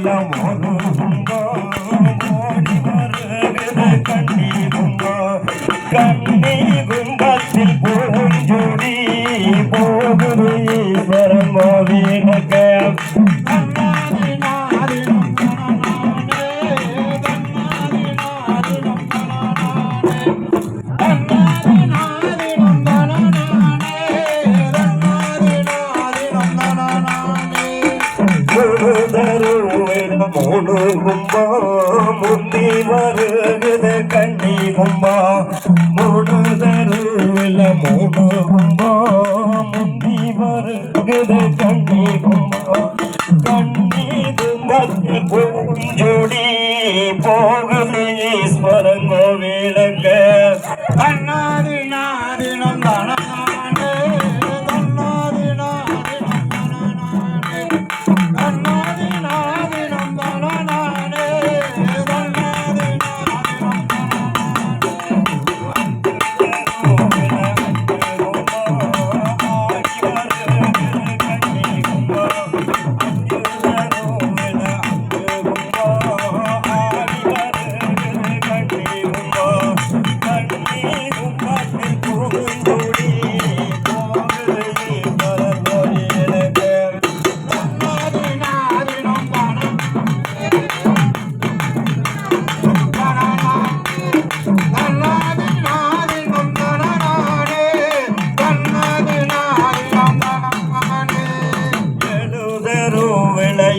வெள்ளம் ஒருங்கோ ஓடி வருகிற கண்ணி குங்கோ கண்ணி குங்கத்தில் பூஞ்சொடி போகுது ஈஸ்வரம் மோதி நக்கம் மூணு கும்பா முத்தி வருகுது கண்ணி கும்பா மூணு மூணு என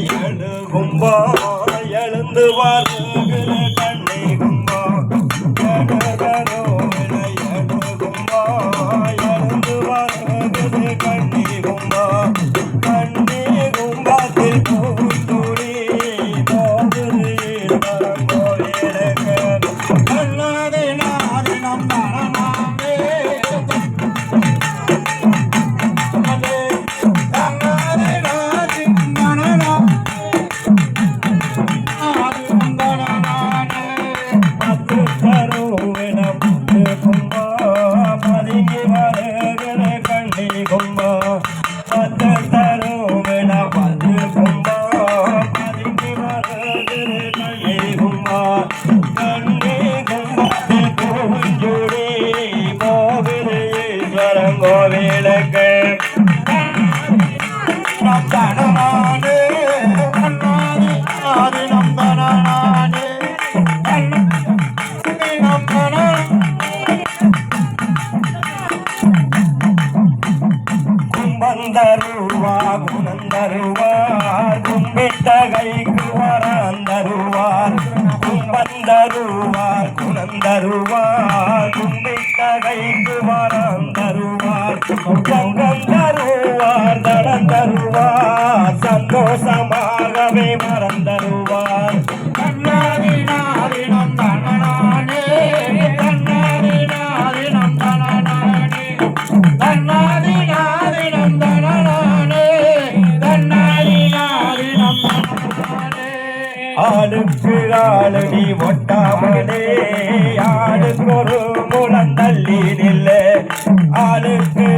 எழுகும்பா எழுந்துவார் கும்பந்தருவா குணந்தருவார் கும்பிட்ட கைக்கு வரந்தருவார் கும்பந்தருவார் குணந்தருவார் கும்பிட்ட கைக்கு வரந்தருவார் ஆளுக்கு ஆளடி ஒட்டாமலே. ஆளுக்கு ஒரு முளம் தள்ளி நில்ல. ஆளுக்கு